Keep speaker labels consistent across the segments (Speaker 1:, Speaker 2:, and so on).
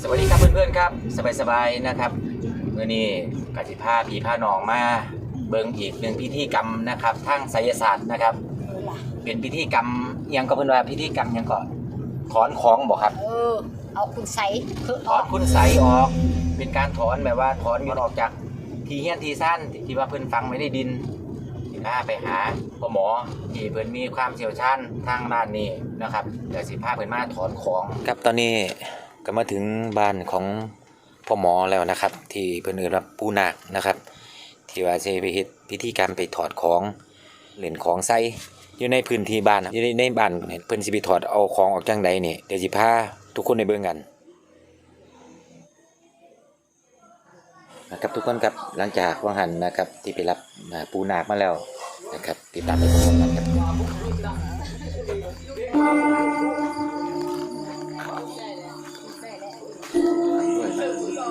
Speaker 1: สวัสดีครับเพื่อนๆครับ สบายๆนะครับเมื่อนี้กติภาพีพาหนองมาเบิ่งอีกหนึ่งพิธีกรรมนะครับทางไสยศาสตร์นะครับ เป็นพิธีกรรมอิหยังก็เพิ่นว่าพิธีกรรมอิหยังก่อนถอนของบอกครับ
Speaker 2: เออ เอาคุณใสคือ
Speaker 1: ถอนคุณใสยออก เป็นการถอนแบบว่าถอนมันออกจากทีเฮียนทีสั้นที่ว่าเพิ่นฟังไม่ได้ดินสิพาไปหาพ่อหมอที่เพิ่นมีความเชี่ยวชาญทางด้านนี้นะครับเดี๋ยวสิพาเพิ่นมาถอนของ ครับตอนนี้ ก็มาถึงบ้านของพ่อหมอแล้วนะครับ ที่เพิ่นเอิ้นว่าปูนาคนะครับ ที่ว่าสิไปเฮ็ดพิธีกรรมไปถอดของเหรียญของใส่อยู่ในพื้นที่บ้านอยู่ในในบ้านเนี่ยเพิ่นสิไปถอดเอาของออกจังใดนี่เดี๋ยวสิพาทุกคนไปเบิ่งกันนะครับทุกคนครับหลังจากว่างหันนะครับที่ไปรับปูนาคมาแล้วนะครับติดตามไปพร้อมกันครับ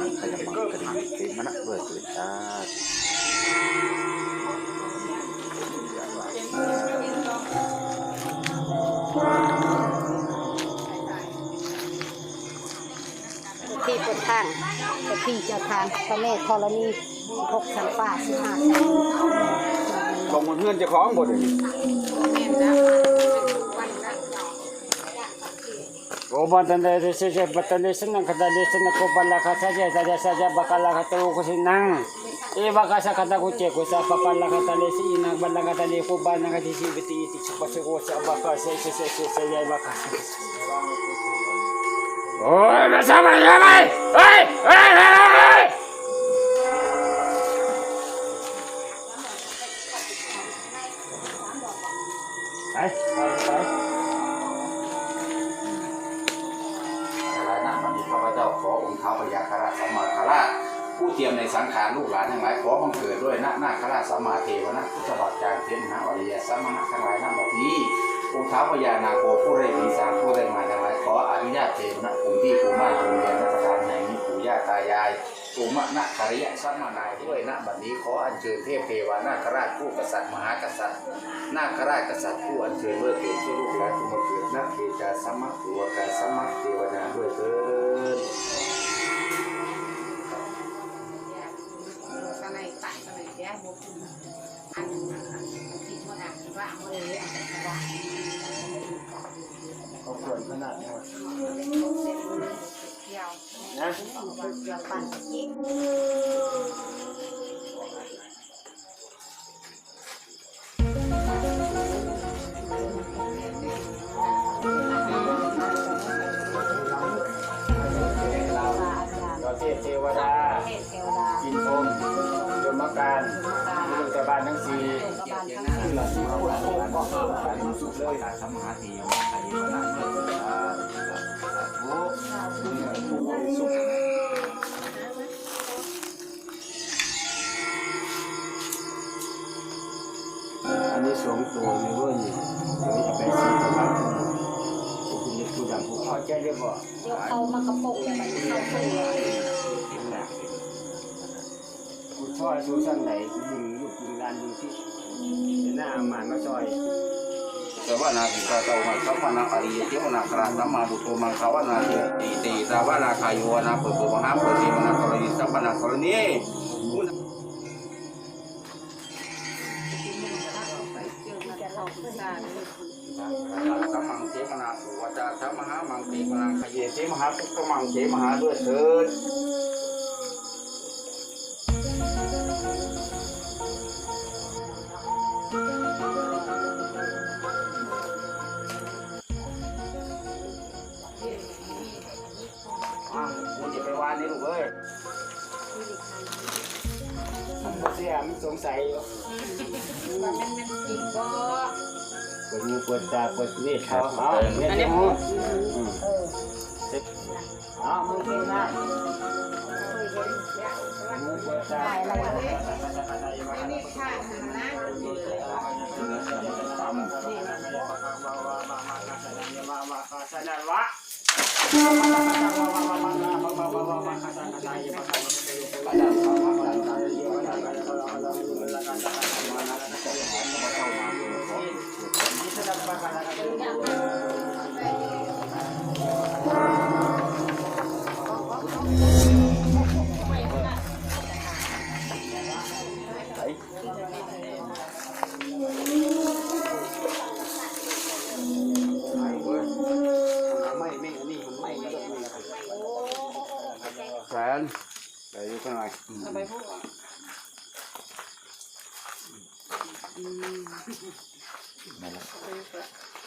Speaker 2: ที่ปดทางเจ้าที่เจ้าทางพระแม่ธรณีพกสันฟ้าสิหาแสน
Speaker 3: ลงบนเพื่อนเจะคล้าของบนโอ้บันทันเดชเจบัตันเดชนังคดาเดชนักบัลลักษณ์เจจะ จะจะจะบักลักษณ์ตัวกุสินังเอบักษณ์คดากุเจกุสาบักลักษณ์เดชอินักบั
Speaker 1: ผู้เตรียมในสังขารลูกหลานทั้งหลายขอบังเกิดด้วยนานาคราชสัมมาเทวนะพุทธบัตรจารเทนนะอริยสัมมาทั้งหลายนั่นแบบนี้องค์เท้าพญานาโคผู้เร่ปีศาจผู้เร่มาทั้งหลายขออนุญาตเทวนะภูมิที่ภูมิมาภูมิเรียนรัชกาลแห่งนี้ปู่ย่าตายายภูมินะคาริยะสัมมานายด้วยณบัดนี้ขออัญเชิญเทพเทวานาคราชผู้กษัตริย์มหากษัตริย์นาคราชกษัตริย์ผู้อัญเชิญเมื่อเกิดชั่วลูกหลานผู้มาเกิดนักเทจาสัมมาตัวกาสัมมาเทวดาด้วยเถิด
Speaker 2: เอา
Speaker 3: เขาส่วนขนาดนี้
Speaker 2: เจียว
Speaker 3: นะ
Speaker 2: เจียวปั่นยิง
Speaker 3: เราเทพเทวดา อ้ก็เออไปสุดเลย
Speaker 1: สัมมาเทวะไทยวนะด้วยเถิดสาธุ
Speaker 3: สุขอันนี้สวมตัวในรื่องนี้เดี๋ยวจะไปซื้อกับบ้านคุณจะพูดอย่างผู้พอใจเรียบร้อย
Speaker 2: เดี๋ยวเขามากระปกแล้วมันเข้าตัว
Speaker 3: กูช่วยชูชั้นไหนยิงลูกยิงลานยิงที่ นาอาหมานมาช่วย
Speaker 1: สวนาสิกาเตมาสัมมานาอริยเทวนาคราสัมมาบุตโตมังคาวนาเทติติตาวนาคายโยนาเปิดตัวมหาเปิดทีมนาครณีสัมปนากรณีสัมมังเทมนาสุวัจาสัมมหามังเทมนาคเยเทมหาปุกมังเทมหาด้วยเถิด
Speaker 3: สียมันสงสัยอยู่
Speaker 2: มันมันจริงก็
Speaker 3: เปิดมือเปิดตาเปิดนี่เขาเอาเนี่ยเดี๋ยวอืม
Speaker 2: เออ
Speaker 3: เอามือเปิดหน้า
Speaker 2: เคยเห็นแล้ว
Speaker 3: มือเปิดตา
Speaker 2: ถ่ายอะไรวะ
Speaker 3: นี่ค่ะสนันวะ
Speaker 2: เ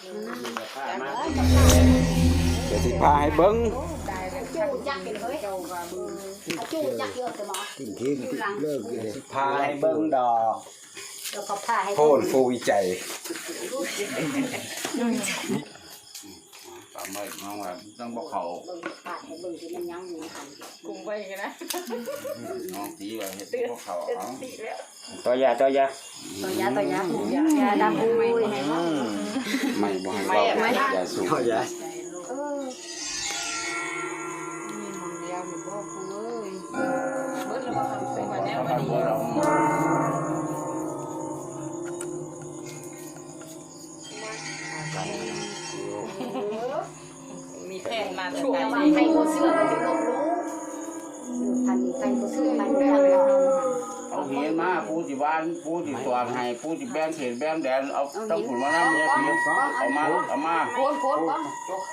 Speaker 2: เดี๋
Speaker 1: ยวสิพาให้เบิ้ง
Speaker 2: จูจักกันเลยจูจักเยอะจะบอก
Speaker 4: กินเค้กเลิกเลย
Speaker 1: พาให้เบิ้งดอก
Speaker 2: แล้วก็พาให้
Speaker 1: โพนฟูวิจัยตาม ไม่น้องว่าต้องบอกเขา
Speaker 2: เบิ่งพาให้เบิ่งที่มันยังอยู่หัน
Speaker 5: กุ้งไปกันนะ
Speaker 1: น้องตีว่าเฮ็ดบอกเขาเอา
Speaker 5: ติแล้ว
Speaker 3: ตัวยาตัวยา
Speaker 2: ตัวยาตัวยาผูยายาดำปุยให้มั้ง
Speaker 1: ไม่บ่ให้เราอย่าสูง
Speaker 4: เขาจะ
Speaker 2: เออมีมองเดียวมันก็คงเอ้ย
Speaker 5: เบิดแล้วก็ทำเป็นวันนี้
Speaker 1: เรา
Speaker 5: วันนี้
Speaker 2: ใครก็เสื้อมันจะลบรู้ทันใครก็เสื้อมันจะลบรู้
Speaker 1: เอาเห็นมาผู้ที่บ้านผู้ที่ตัวให้ผู้ที่แบ่งเขตแบ่งแดนเอาต้องขุนมานั่งเนี่ยเอามาเอามา
Speaker 2: โคนโคนก้อน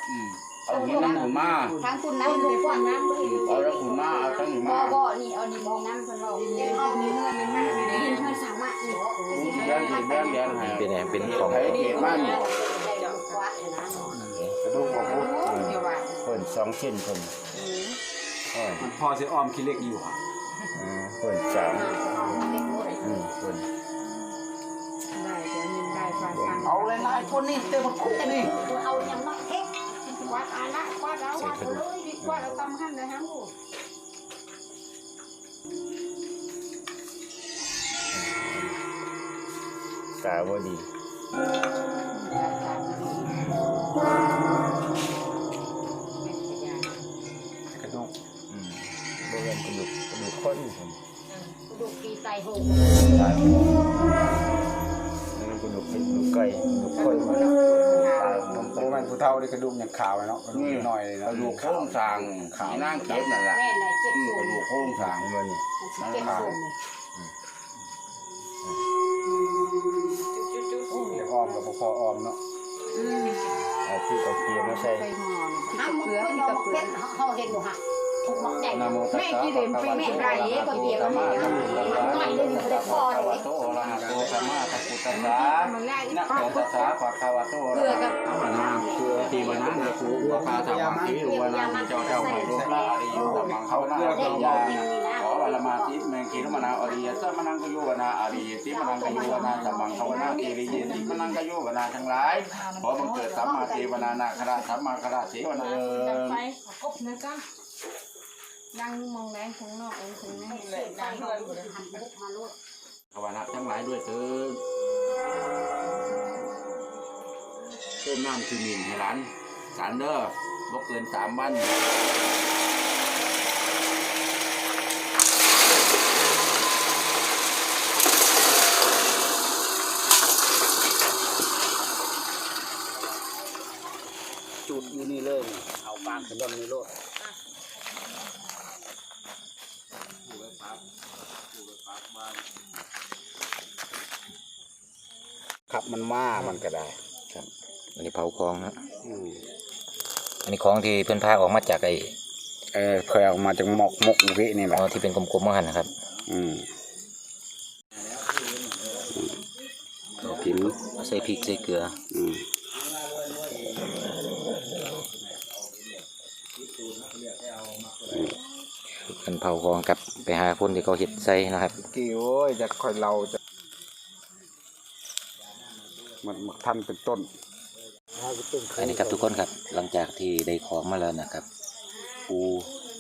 Speaker 1: อืมเอาเห็นนั่งขุนมา
Speaker 2: ทางคุณน้ำลูกก้อนน้ำ
Speaker 1: เอาแล้วขุนมาเอาตั้งหนึ่งมา
Speaker 2: บ่นี่เอานี่มองน้ำคนเราเงินห้องมีเงินมีแม่มีเงินเงินสามารถนี่
Speaker 1: ผู้ที่แบ่งเขตแบ่งแดนให้
Speaker 4: เป็นไงเป็นของ
Speaker 1: ให้เขตบ้านเลย
Speaker 2: วัดนะ
Speaker 1: กระดูกของผู้
Speaker 3: สองเส้นเพิ่น
Speaker 1: มันพอสิอ้อมขี้เล็กอยู่อะ
Speaker 3: อืมเพิ่นสาม
Speaker 2: เล็กน้อย
Speaker 3: อืมเพิ่น
Speaker 5: ได้เดี๋ยวมินได้ฟังฟัง
Speaker 1: เอาเลยนายคนนี้เต็มคุกนี่
Speaker 2: เอาอย่างน้อยเฮ็ดวัดอาละวัดเอาวัดเลยดีกว่าเราทำหั่นนะฮะลูก
Speaker 3: ตาบ่ดี
Speaker 1: ดูก
Speaker 3: กระดูกคนผม
Speaker 2: ดูกีไตโห
Speaker 3: ตายนั่นกระดูกเป็นกระดูกไก่กระดูกคนตายผม
Speaker 4: โอ้แม่นผู้เฒ่าได้กระดูกอย่างขาวเนาะกระดูก
Speaker 1: นี่
Speaker 4: น้อยเลย
Speaker 1: ก
Speaker 4: เนาะ
Speaker 1: ระดูกโค้งสร้างขาวนั่งเก็บนั่นแหละ
Speaker 2: แม่ไหนเจ็บ
Speaker 1: อืม
Speaker 2: ส่ว
Speaker 1: ก
Speaker 2: น
Speaker 1: ระดูกโค้งสร้าง
Speaker 3: มันนี่
Speaker 2: มันเจ็บส่วน
Speaker 5: จุ๊จุ๊
Speaker 4: อยากออมกับบ่พอออมเนาะ
Speaker 3: เอาพริกเอาเกลือมาใส่
Speaker 5: ไปหมอน
Speaker 2: ห้ามมือเนาะเพชรเฮาเห็นบ่ฮะ ถูกมักใหญ่
Speaker 1: นะโมตัสสะภะคะวะโตอะระหะโตสัมมาสัมพุทธัสสะนะโมตัสสะภะคะวะโตอะระหะโตสัมมาสัมพุทธัสสะนะโมตัสสะภะคะวะโตอะระหะโตสัมมาสัมพุทธัสสะทีวันนั้นนะครูวาคาธรรมะทีวานาเจ้าเจ้าให้รูปละอริยุตัมมังเขานาอริยาขอวรมาติแมงคีรมนาอริยสัมมนังกโยวนาอริยติมนังกโยวนาสัมมังเขานาเกริยติมนังกโยวนาทั้งหลายขอบังเกิดสัมมาเทวนานาคราสัมมาคราเสวนาเอ
Speaker 5: ดับ
Speaker 1: อ
Speaker 5: นั่งมองแรงข้างนอกเองถึงนี่เลย
Speaker 2: ใจ
Speaker 5: ดัง
Speaker 2: เฮา
Speaker 5: เลย
Speaker 2: หันบุกมาลุก
Speaker 1: ภาวนาทั้งหลายด้วยเถิดต้มน้ำคือมินให้ร้านสารเด้อบ่เกินสามวัน
Speaker 4: จุดอยู่นี่เลยเอาปากขึ้นต้นนี่โลด
Speaker 1: ครับมันมามันก็ได้
Speaker 6: อันนี้เผาของนะ
Speaker 1: อืม
Speaker 6: อันนี้ของที่เพื่อนพาออกมาจากไอ้
Speaker 4: เออเคยเอามาจากหมอกมกเวนี่แห
Speaker 6: อ๋
Speaker 4: ละ
Speaker 6: อที่เป็นกลมๆมาหันนะครับ
Speaker 4: อืมเอากิน
Speaker 6: ใส่พริกใส่เกลือ
Speaker 4: อืม
Speaker 6: เผาของกลับไปหาคนที่เขาเห็ดใส่นะครับ
Speaker 4: กี่โอ้ยจะค่อยเราจะมันมันทันเป็นต้น
Speaker 6: อันนี้ครับทุกคนครับหลังจากที่ได้ของมาแล้วนะครับ ปู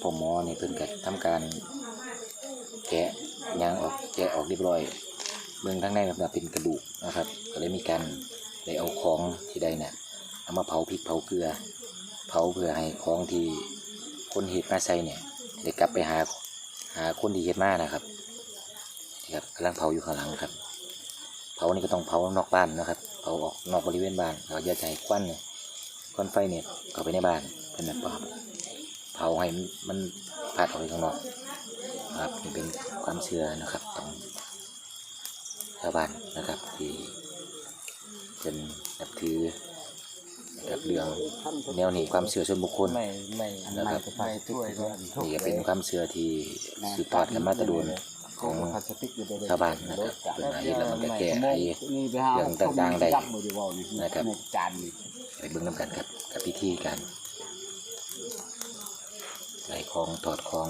Speaker 6: พ่อหมอนี่เพิ่นก็ทำการแกะยางออกแกะออกเรียบร้อยเบื้องทั้งในมันเป็นกระดูกนะครับ ก็เลยมีการได้เอาของที่ใดเนี่ยเอามาเผาพริกเผาเกลือ เผาเพื่อให้ของที่คนเห็ดมาใส่เนี่ย ได้กลับไปหาหาคนที่เห็ดมานะครับนี่ครับกำลังเผาอยู่ข้างหลังครับ เผานี่ก็ต้องเผานอกบ้านนะครับ เผาออกนอกบริเวณบ้านเราอย่าใช้ควันเนี่ยควันไฟเนี่ยเข้าไปในบ้านเป็นแบบเผาผาให้มันพัดออกไปข้างนอกครับนี่เป็นความเชื่อนะครับของชาวบ้านนะครับที่เป็นนับถือ นะครับเรื่องแนวนี้ความเชื่อส่วนบุคคล
Speaker 4: ไม่ไม่
Speaker 6: นะครับ
Speaker 4: ไม่ช่วยด้วย
Speaker 6: นี่ก็เป็นความเชื่อที่สืบทอดกันมาแตะดูนของ
Speaker 4: พลาสติกอยู่ด้วย
Speaker 6: ชาวบ้านนะครับเป็นอาชีพแล้วมันก็แก้ไอ
Speaker 4: นี่ไปหา
Speaker 6: เรื่องต่างๆได้
Speaker 4: จับมือดีว่านี่
Speaker 6: นะครับ
Speaker 4: ในจานนี่
Speaker 6: ไปเบิ่งน้ำกันครับกับพิธีการใส่ของถอดของ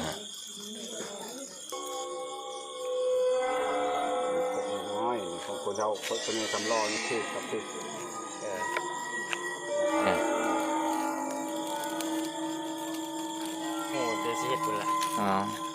Speaker 6: นะ
Speaker 3: น้อยของคนเราคนคนนี้ทำรอนี่คือกับคือเออ โอ้เดี๋